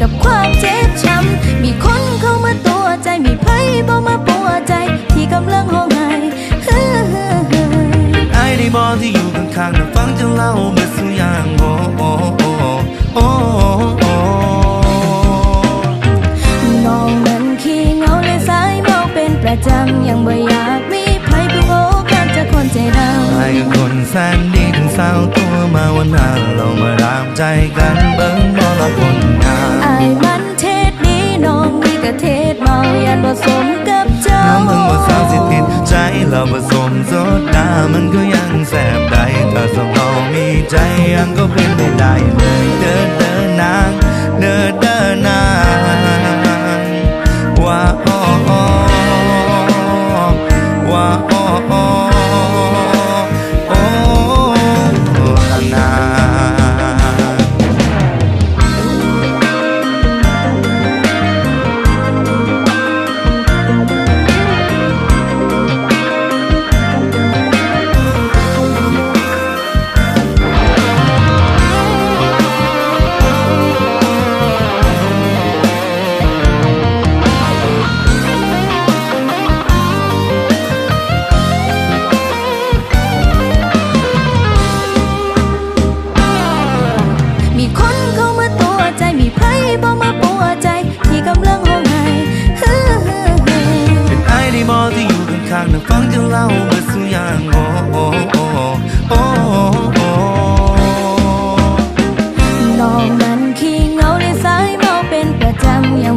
กับความเจ็บช้ำ มีคนเข้ามาตัวใจมีไพ่บ่มาปวดใจ ที่กำลังห้องไห้ไอ้ได้บอกที่อยู่ข้างๆนั่นฟังจะเล่าเมื่อสุยางโอ้โอ้โอ้น้งินขี้เงาแลสายเมาเป็นประจำยังบ่อยากมีไพ่เพื่อโอกาสจะคนใจดำไอ้กัคนแสนดีถึงสาวตัวมาวันหน้าเรามารักใจกันเบิ่ง สมกับเจ้าน้องมึงว่าสาวสิติดใจเราผสมโซดามันก็ยังแสบได้ถ้าสองเรามีใจยังก็เป็นไม่ได้เลยเดินเดินนางเดินเดินนางว่าอ้อว่าอ้อ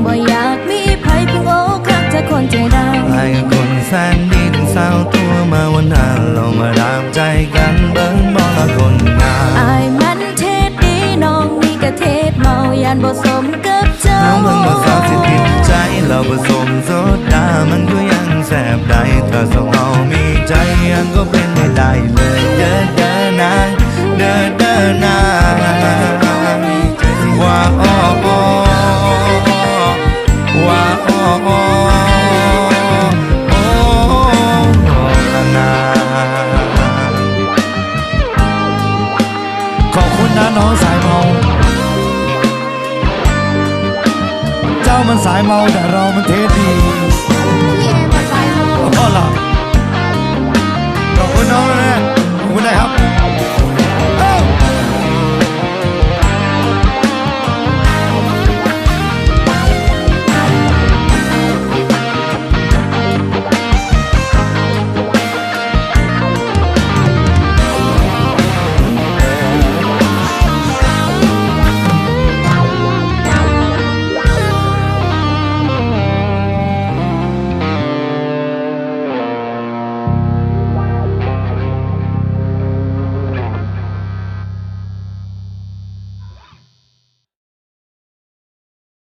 บ่อยากมีไผเพิ่งโอกหักจากคนใจดำไอ้คนแสนดีถึงสาวตัวมาวันนั้นเรามาดามใจกันเบิ้งบอละคนงามอายมันเทศดีน้องมีกระเทศเมายันบ่สมกับเจ้าน้องเบิ่งว่าสาวสิติดใจเราผสมโซดามันก็ยังแสบได้ถ้าสองเรามีใจยังก็เป็นไม่ได้เลยเดิน น้องสายเมา เจ้ามันสายเมาแต่เรามันเทสดี